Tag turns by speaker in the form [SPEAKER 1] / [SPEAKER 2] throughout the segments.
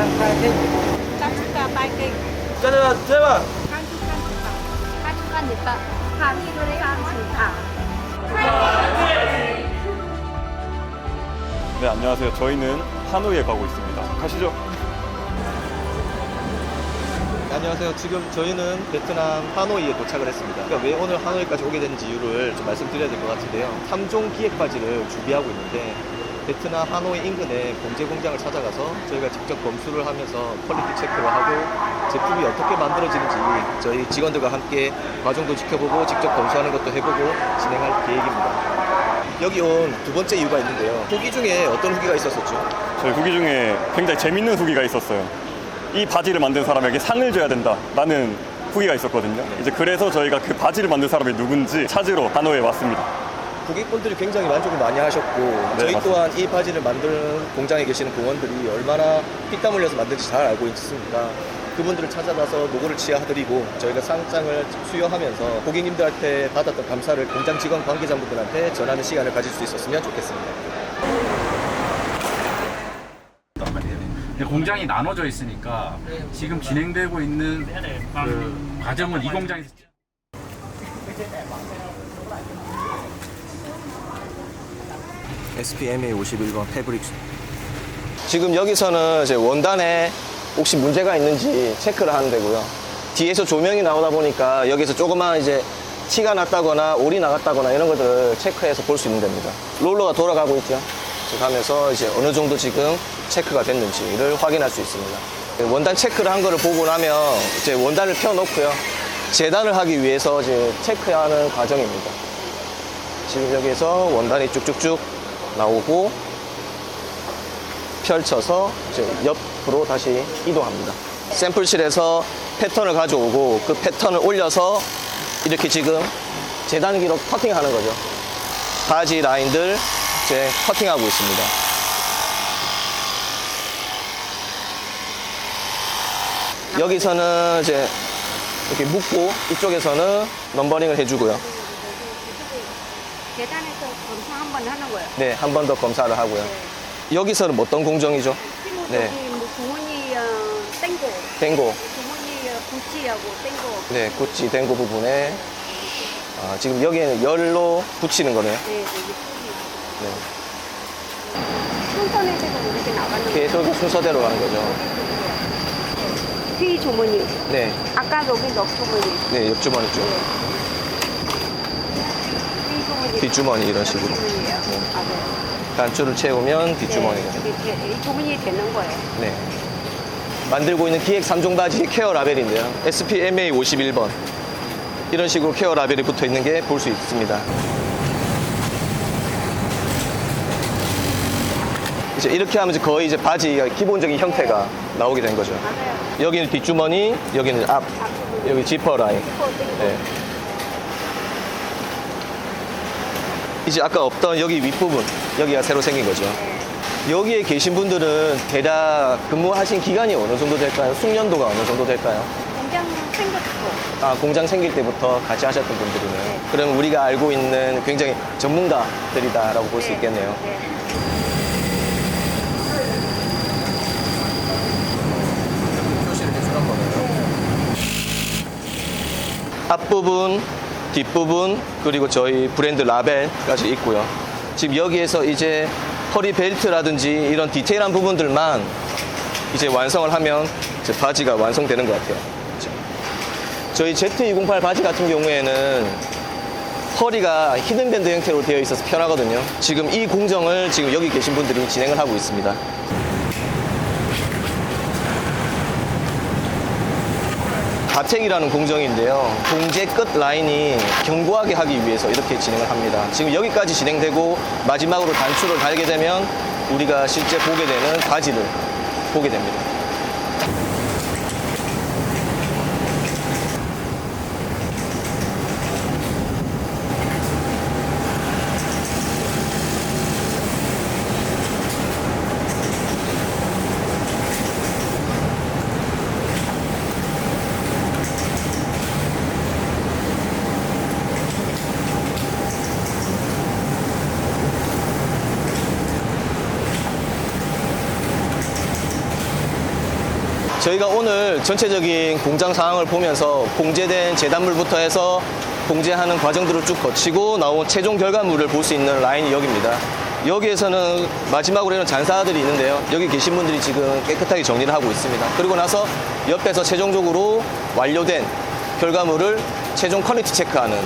[SPEAKER 1] 깜찍가 빨갱
[SPEAKER 2] 짜자 제발
[SPEAKER 1] 깜찍깜찍가 깜찍한 됐다 감이 그래 깜찍아
[SPEAKER 3] 네, 안녕하세요. 저희는 하노이에 가고 있습니다. 가시죠.
[SPEAKER 2] 네, 안녕하세요. 지금 저희는 베트남 하노이에 도착을 했습니다. 그러니까 왜 오늘 하노이까지 오게 된 이유를 좀 말씀드려야 될 것 같은데요. 3종 기획 바지를 준비하고 있는데 베트남 하노이 인근의 봉제 공장을 찾아가서 저희가 직접 검수를 하면서 퀄리티 체크를 하고 제품이 어떻게 만들어지는지 저희 직원들과 함께 과정도 지켜보고 직접 검수하는 것도 해보고 진행할 계획입니다. 여기 온 두 번째 이유가 있는데요. 후기 중에 어떤 후기가 있었었죠?
[SPEAKER 3] 저희 후기 중에 굉장히 재밌는 후기가 있었어요. 이 바지를 만든 사람에게 상을 줘야 된다 라는 후기가 있었거든요. 이제 그래서 저희가 그 바지를 만든 사람이 누군지 찾으러 하노이에 왔습니다.
[SPEAKER 2] 고객분들이 굉장히 만족을 많이 하셨고 저희
[SPEAKER 3] 맞습니다.
[SPEAKER 2] 또한 이 바지를 만드는 공장에 계시는 공원들이 얼마나 피땀 흘려서 만든지 잘 알고 있습니다. 그분들을 찾아가서 노고를 취하드리고 저희가 상장을 수여하면서 고객님들한테 받았던 감사를 공장 직원 관계자분들한테 전하는 시간을 가질 수 있었으면 좋겠습니다.
[SPEAKER 4] 근데 공장이 나눠져 있으니까 지금 진행되고 있는 그 과정은 이 공장에서
[SPEAKER 2] SPMA 51번 패브릭 지금 여기서는 이제 원단에 혹시 문제가 있는지 체크를 하는 데고요. 뒤에서 조명이 나오다 보니까 여기서 조그만 이제 티가 났다거나 올이 나갔다거나 이런 것들을 체크해서 볼 수 있는 데입니다. 롤러가 돌아가고 있죠. 하면서 이제 어느 정도 지금 체크가 됐는지를 확인할 수 있습니다. 원단 체크를 한 거를 보고 나면 이제 원단을 펴놓고요. 재단을 하기 위해서 이제 체크하는 과정입니다. 지금 여기에서 원단이 쭉쭉쭉 나오고 펼쳐서 이제 옆으로 다시 이동합니다. 샘플실에서 패턴을 가져오고 그 패턴을 올려서 이렇게 지금 재단기로 커팅하는 거죠. 바지 라인들 이제 커팅하고 있습니다. 여기서는 이제 이렇게 묶고 이쪽에서는 넘버링을 해주고요.
[SPEAKER 1] 계단에서 검사 한 번 하는 거예요
[SPEAKER 2] 네, 한 번 더 검사를 하고요. 여기서는 어떤 공정이죠?
[SPEAKER 1] 그리고
[SPEAKER 2] 네.
[SPEAKER 1] 뭐 주머니 어, 땡고
[SPEAKER 2] 땡고.
[SPEAKER 1] 주머니 어, 구찌하고 땡고
[SPEAKER 2] 네, 구찌 댕고 부분에 아, 지금 여기에는 열로 붙이는 거네요.
[SPEAKER 1] 네 여기
[SPEAKER 2] 네.
[SPEAKER 1] 순서대로 이렇게 나가는 거예요
[SPEAKER 2] 계속 순서대로 가는 거죠.
[SPEAKER 1] 뒤 주머니
[SPEAKER 2] 네,
[SPEAKER 1] 아까 여기 넉 주머니
[SPEAKER 2] 네, 옆주머니 쪽.
[SPEAKER 1] 뒤 주머니
[SPEAKER 2] 뒷주머니 이런 식으로. 네. 단추를 채우면 뒷주머니가.
[SPEAKER 1] 네, 이게 이 주머니에 되는 거예요
[SPEAKER 2] 네. 만들고 있는 기획 3종 바지 케어 라벨인데요. SPMA 51번. 이런 식으로 케어 라벨이 붙어 있는 게 볼 수 있습니다. 이제 이렇게 하면 이제 거의 이제 바지가 기본적인 형태가 나오게 된 거죠.
[SPEAKER 1] 맞아요
[SPEAKER 2] 여기는 뒷주머니, 여기는 앞, 여기 지퍼 라인. 네. 이제 아까 없던 여기 윗부분, 여기가 새로 생긴 거죠. 여기에 계신 분들은 대략 근무하신 기간이 어느 정도 될까요? 숙련도가 어느 정도 될까요?
[SPEAKER 1] 공장 생겼고
[SPEAKER 2] 아, 공장 생길 때부터 같이 하셨던 분들이네요.
[SPEAKER 1] 네.
[SPEAKER 2] 그럼 우리가 알고 있는 굉장히 전문가들이다라고 볼수
[SPEAKER 1] 네.
[SPEAKER 2] 있겠네요.
[SPEAKER 1] 네.
[SPEAKER 2] 앞부분, 뒷부분, 그리고 저희 브랜드 라벨까지 있고요. 지금 여기에서 이제 허리 벨트라든지 이런 디테일한 부분들만 이제 완성을 하면 이제 바지가 완성되는 것 같아요. 저희 Z208 바지 같은 경우에는 허리가 히든밴드 형태로 되어 있어서 편하거든요. 지금 이 공정을 지금 여기 계신 분들이 진행을 하고 있습니다. 가택이라는 공정인데요. 공제 끝 라인이 견고하게 하기 위해서 이렇게 진행을 합니다. 지금 여기까지 진행되고 마지막으로 단추를 달게 되면 우리가 실제 보게 되는 바지를 보게 됩니다. 저희가 오늘 전체적인 공장 상황을 보면서 공제된 제단물부터 해서 공제하는 과정들을 쭉 거치고 나온 최종 결과물을 볼 수 있는 라인이 여기입니다. 여기에서는 마지막으로 이런 잔사들이 있는데요. 여기 계신 분들이 지금 깨끗하게 정리를 하고 있습니다. 그리고 나서 옆에서 최종적으로 완료된 결과물을 최종 퀄리티 체크하는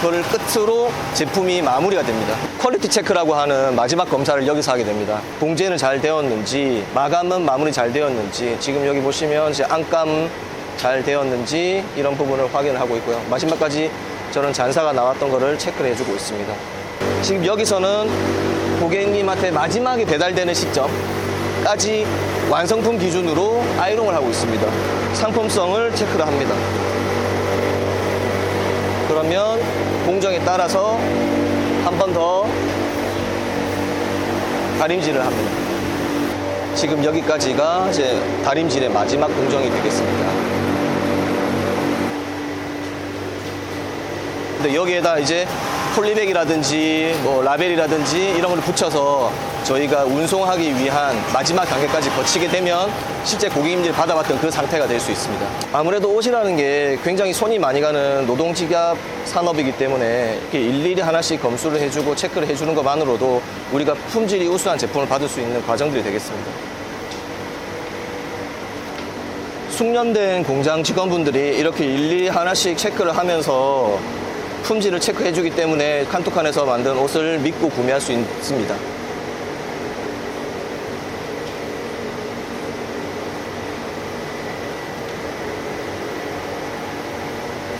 [SPEAKER 2] 그걸 끝으로 제품이 마무리가 됩니다. 퀄리티 체크라고 하는 마지막 검사를 여기서 하게 됩니다. 봉제는 잘 되었는지, 마감은 마무리 잘 되었는지, 지금 여기 보시면 안감 잘 되었는지 이런 부분을 확인을 하고 있고요. 마지막까지 저는 잔사가 나왔던 거를 체크를 해주고 있습니다. 지금 여기서는 고객님한테 마지막에 배달되는 시점까지 완성품 기준으로 아이롱을 하고 있습니다. 상품성을 체크를 합니다. 그러면 공정에 따라서 한 번 더 다림질을 합니다. 지금 여기까지가 이제 다림질의 마지막 공정이 되겠습니다. 근데 여기에다 이제 폴리백이라든지 뭐 라벨이라든지 이런 걸 붙여서 저희가 운송하기 위한 마지막 단계까지 거치게 되면 실제 고객님들이 받아봤던 그 상태가 될 수 있습니다. 아무래도 옷이라는 게 굉장히 손이 많이 가는 노동직업 산업이기 때문에 이렇게 일일이 하나씩 검수를 해주고 체크를 해주는 것만으로도 우리가 품질이 우수한 제품을 받을 수 있는 과정들이 되겠습니다. 숙련된 공장 직원분들이 이렇게 일일이 하나씩 체크를 하면서 품질을 체크해주기 때문에 칸토칸에서 만든 옷을 믿고 구매할 수 있습니다.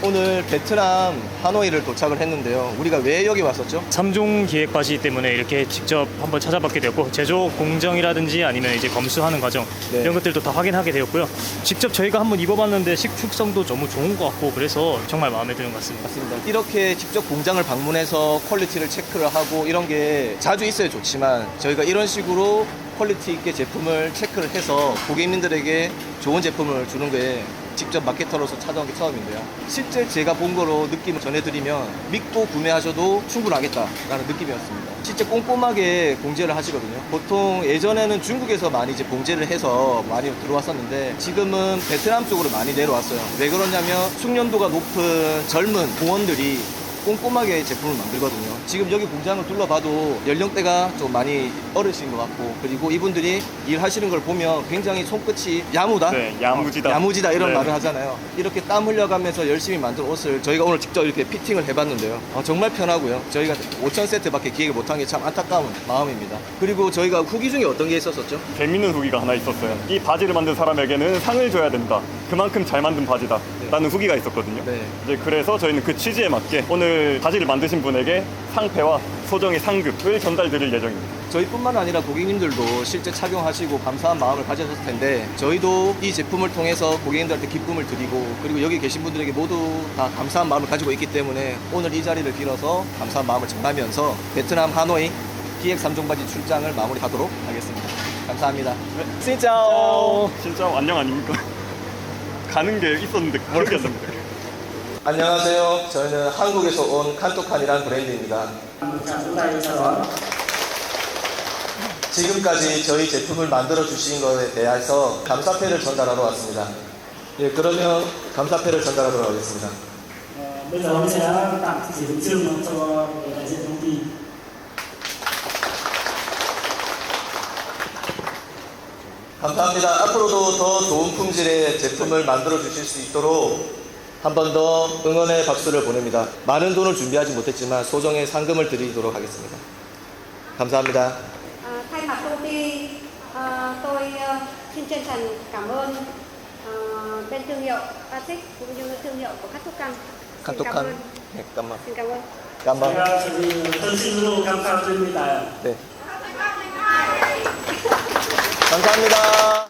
[SPEAKER 2] 오늘 베트남 하노이를 도착을 했는데요. 우리가 왜 여기 왔었죠?
[SPEAKER 5] 삼종 기획 바지 때문에 이렇게 직접 한번 찾아봤게 되었고 제조 공정이라든지 아니면 이제 검수하는 과정
[SPEAKER 2] 네.
[SPEAKER 5] 이런 것들도 다 확인하게 되었고요. 직접 저희가 한번 입어봤는데 식축성도 너무 좋은 것 같고 그래서 정말 마음에 드는 것 같습니다.
[SPEAKER 2] 맞습니다. 이렇게 직접 공장을 방문해서 퀄리티를 체크를 하고 이런 게 자주 있어야 좋지만 저희가 이런 식으로 퀄리티 있게 제품을 체크를 해서 고객님들에게 좋은 제품을 주는 게 직접 마케터로서 찾아온 게 처음인데요. 실제 제가 본 거로 느낌을 전해드리면 믿고 구매하셔도 충분하겠다라는 느낌이었습니다. 실제 꼼꼼하게 공제를 하시거든요. 보통 예전에는 중국에서 많이 이제 봉제를 해서 많이 들어왔었는데 지금은 베트남 쪽으로 많이 내려왔어요. 왜 그러냐면 숙련도가 높은 젊은 공원들이 꼼꼼하게 제품을 만들거든요. 지금 여기 공장을 둘러봐도 연령대가 좀 많이 어르신 것 같고 그리고 이분들이 일하시는 걸 보면 굉장히 손끝이 야무다.
[SPEAKER 3] 네, 야무지다.
[SPEAKER 2] 어, 야무지다 이런
[SPEAKER 3] 네.
[SPEAKER 2] 말을 하잖아요. 이렇게 땀 흘려가면서 열심히 만든 옷을 저희가 오늘 직접 이렇게 피팅을 해봤는데요. 어, 정말 편하고요. 저희가 5천 세트밖에 기획을 못한 게 참 안타까운 마음입니다. 그리고 저희가 후기 중에 어떤 게 있었었죠?
[SPEAKER 3] 재밌는 후기가 하나 있었어요. 이 바지를 만든 사람에게는 상을 줘야 된다. 그만큼 잘 만든 바지다. 라는 후기가 있었거든요.
[SPEAKER 2] 네.
[SPEAKER 3] 이제 그래서 저희는 그 취지에 맞게 오늘 바지를 만드신 분에게 상패와 소정의 상급을 전달드릴 예정입니다.
[SPEAKER 2] 저희뿐만 아니라 고객님들도 실제 착용하시고 감사한 마음을 가지셨을 텐데 저희도 이 제품을 통해서 고객님들한테 기쁨을 드리고 그리고 여기 계신 분들에게 모두 다 감사한 마음을 가지고 있기 때문에 오늘 이 자리를 빌어서 감사한 마음을 전하면서 베트남 하노이 기획 3종 바지 출장을 마무리하도록 하겠습니다. 감사합니다. 진짜오.
[SPEAKER 3] 진짜 안녕 아닙니까? 가는 게 있었는데 모르겠습니다.
[SPEAKER 2] 안녕하세요. 저희는 한국에서 온 칸토칸이라는 브랜드입니다. 지금까지 저희 제품을 만들어 주신 것에 대해서 감사패를 전달하러 왔습니다. 예, 그러면 감사패를 전달하도록 하겠습니다. 감사합니다. 앞으로도 더 좋은 품질의 제품을 만들어 주실 수 있도록 한 번 더 응원의 박수를 보냅니다. 많은 돈을 준비하지 못했지만 소정의 상금을 드리도록 하겠습니다. 감사합니다.
[SPEAKER 1] À, thay mặt công ty à, tôi à, xin chân thành cảm ơn à, bên thương hiệu Patrick cũng như thương hiệu của Cắt Thúc Căng. Xin cảm
[SPEAKER 2] 칸토칸.
[SPEAKER 1] ơn.
[SPEAKER 2] 네, 깜만.
[SPEAKER 1] Xin cảm ơn.
[SPEAKER 2] 깜만.
[SPEAKER 6] 제가 저기 tân 감사드립니다.
[SPEAKER 2] 네. 감사합니다.